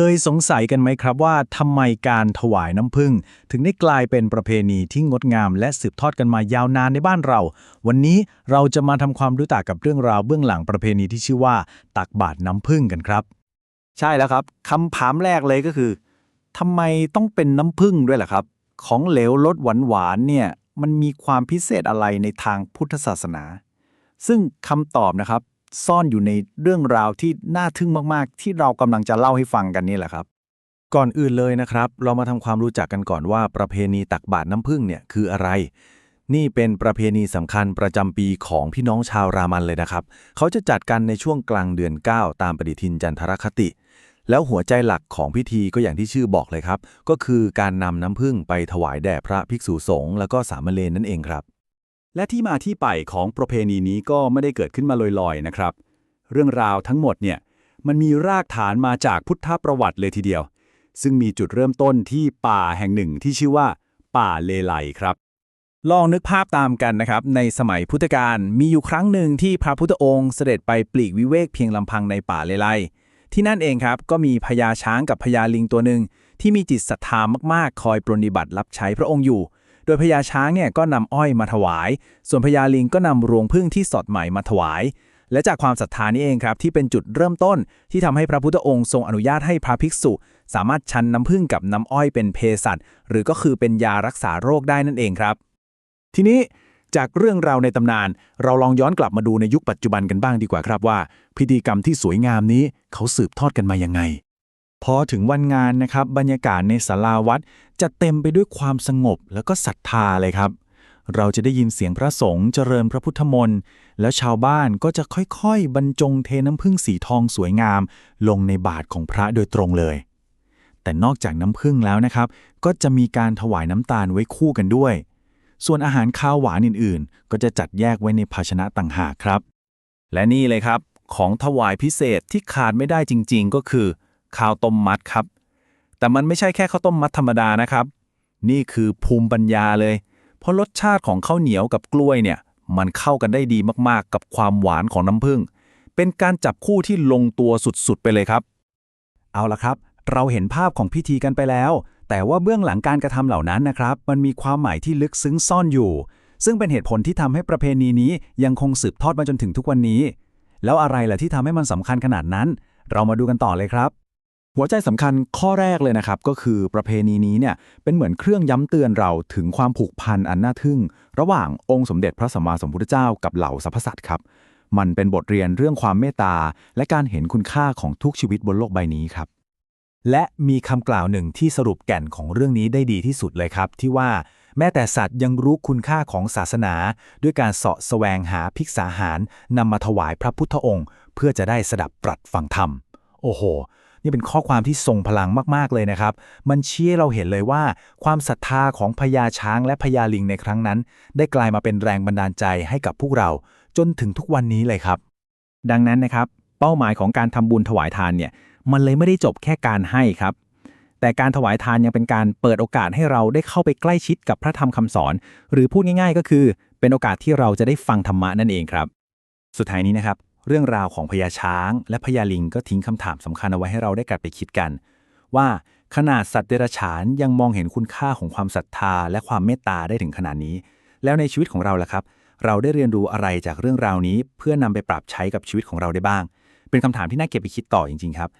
เคยสงสัยกันไหมครับว่าทำไมการถวายน้ำผึ้งถึงได้กลายเป็นประเพณีที่งดงามและสืบทอดกันมายาวนานในบ้านเรา วันนี้เราจะมาทำความรู้จักกับเรื่องราวเบื้องหลังประเพณีที่ชื่อว่า ตักบาตรน้ำผึ้งกันครับ ใช่แล้วครับคำถามแรกเลยก็คือทำไมต้องเป็นน้ำผึ้งด้วยล่ะครับ ของเหลวรสหวานๆเนี่ยมันมีความพิเศษอะไรในทางพุทธศาสนา ซึ่งคำตอบนะครับ ซ่อนอยู่ในเรื่องราวที่น่าทึ่งมากๆ ที่เรากำลังจะเล่าให้ฟังกันนี่แหละครับ ก่อนอื่นเลยนะครับ เรามาทำความรู้จักกันก่อนว่าประเพณีตักบาตรน้ำผึ้งเนี่ยคืออะไร นี่เป็นประเพณีสำคัญประจำปีของพี่น้องชาวรามันเลยนะครับ เขาจะจัดกันในช่วงกลางเดือน 9 ตามปฏิทินจันทรคติ แล้วหัวใจหลักของพิธีก็อย่างที่ชื่อบอกเลยครับ ก็คือการนำน้ำผึ้งไปถวายแด่พระภิกษุสงฆ์แล้วก็สามเณรนั่นเองครับ และที่มาที่ไปของประเพณีนี้ก็ไม่ได้เกิดขึ้นมาลอยๆนะครับ เรื่องราวทั้งหมดเนี่ยมันมีรากฐานมาจากพุทธประวัติเลยทีเดียว ซึ่งมีจุดเริ่มต้นที่ป่าแห่งหนึ่งที่ชื่อว่า ป่าเลไลครับ ลองนึกภาพตามกันนะครับ ในสมัยพุทธกาลมีอยู่ครั้งหนึ่งที่พระพุทธองค์เสด็จไปปลีกวิเวกเพียงลำพังในป่าเลไลที่นั่นเองครับก็มีพญาช้างกับพญาลิงตัวหนึ่งที่มีจิตศรัทธามากๆ คอยปรนนิบัติรับใช้พระองค์อยู่ โดยพญาช้างเนี่ยก็นำอ้อยมาถวาย ส่วนพญาลิงก็นำรวงพึ่งที่สดใหม่มาถวาย และจากความศรัทธานี้เองครับที่เป็นจุดเริ่มต้นที่ทำให้พระพุทธองค์ทรงอนุญาตให้พระภิกษุ สามารถชันน้ำผึ้งกับน้ำอ้อยเป็นเภสัชหรือก็คือเป็นยารักษาโรคได้นั่นเองครับ ทีนี้จากเรื่องราวในตำนาน เราลองย้อนกลับมาดูในยุคปัจจุบันกันบ้างดีกว่าครับว่า พิธีกรรมที่สวยงามนี้เขาสืบทอดกันมายังไง พอถึงวันงานนะครับ บรรยากาศในศาลาวัดจะเต็มไปด้วยความสงบแล้วก็ศรัทธาเลยครับ เราจะได้ยินเสียงพระสงฆ์เจริญพระพุทธมนต์แล้วชาวบ้านก็จะค่อยๆ บรรจงเทน้ำผึ้งสีทองสวยงาม ลงในบาทของพระโดยตรงเลย แต่นอกจากน้ำผึ้งแล้วนะครับ ก็จะมีการถวายน้ำตาลไว้คู่กันด้วย ส่วนอาหารข้าวหวานอื่นๆ ก็จะจัดแยกไว้ในภาชนะต่างหากครับ และนี่เลยครับ ของถวายพิเศษที่ขาดไม่ได้จริง ๆ ก็คือ ข้าวต้มมัดครับ แต่มันไม่ใช่แค่ข้าวต้มมัดธรรมดานะครับ นี่คือภูมิปัญญาเลย เพราะรสชาติของข้าวเหนียวกับกล้วยเนี่ย มันเข้ากันได้ดีมากๆ กับความหวานของน้ำผึ้งเป็นการจับคู่ที่ลงตัวสุดๆ ไปเลยครับ เอาละครับ เราเห็นภาพของพิธีกันไปแล้ว แต่ว่าเบื้องหลังการกระทำเหล่านั้นนะครับ มันมีความหมายที่ลึกซึ้งซ่อนอยู่ ซึ่งเป็นเหตุผลที่ทำให้ประเพณีนี้ยังคงสืบทอดมาจนถึงทุกวันนี้ แล้วอะไรล่ะที่ทำให้มันสำคัญขนาดนั้น เรามาดูกันต่อเลยครับ หัวใจสำคัญข้อแรกเลยนะครับ ก็คือประเพณีนี้เนี่ยเป็นเหมือนเครื่องย้ำเตือนเราถึงความผูกพันอันน่าทึ่ง ระหว่างองค์สมเด็จพระสัมมาสัมพุทธเจ้ากับเหล่าสรรพสัตว์ครับมันเป็นบทเรียนเรื่องความเมตตา และการเห็นคุณค่าของทุกชีวิตบนโลกใบนี้ครับ และมีคำกล่าวหนึ่งที่สรุปแก่นของเรื่องนี้ได้ดีที่สุดเลยครับ ที่ว่าแม้แต่สัตว์ยังรู้คุณค่าของศาสนา ด้วยการเสาะแสวงหาภิกษาหารนำมาถวายพระพุทธองค์ เพื่อจะได้สดับปรัดฟังธรรม โอ้โห นี่เป็นข้อความที่ทรงพลังมากๆเลยนะครับ มันชี้ให้เราเห็นเลยว่า ความศรัทธาของพญาช้างและพญาลิงในครั้งนั้น ได้กลายมาเป็นแรงบันดาลใจให้กับพวกเรา จนถึงทุกวันนี้เลยครับ ดังนั้นนะครับ เป้าหมายของการทำบุญถวายทานเนี่ย มันเลยไม่ได้จบแค่การให้ครับ แต่การถวายทานยังเป็นการเปิดโอกาสให้เราได้เข้าไปใกล้ชิดกับพระธรรมคำสอน หรือพูดง่าย ๆ ก็คือ เป็นโอกาสที่เราจะได้ฟังธรรมะนั่นเองครับ สุดท้ายนี้นะครับ เรื่องราวของพญาช้าง และพญาลิงก็ทิ้งคำถามสำคัญเอาไว้ให้เราได้กลับไปคิดกัน ว่าขนาดสัตว์เดรัจฉานยังมองเห็นคุณค่าของความศรัทธาและความเมตตาได้ถึงขนาดนี้ แล้วในชีวิตของเราล่ะครับ เราได้เรียนรู้อะไรจากเรื่องราวนี้ เพื่อนำไปปรับใช้กับชีวิตของเราได้บ้าง เป็นคำถามที่น่าเก็บไปคิดต่อจริงๆครับ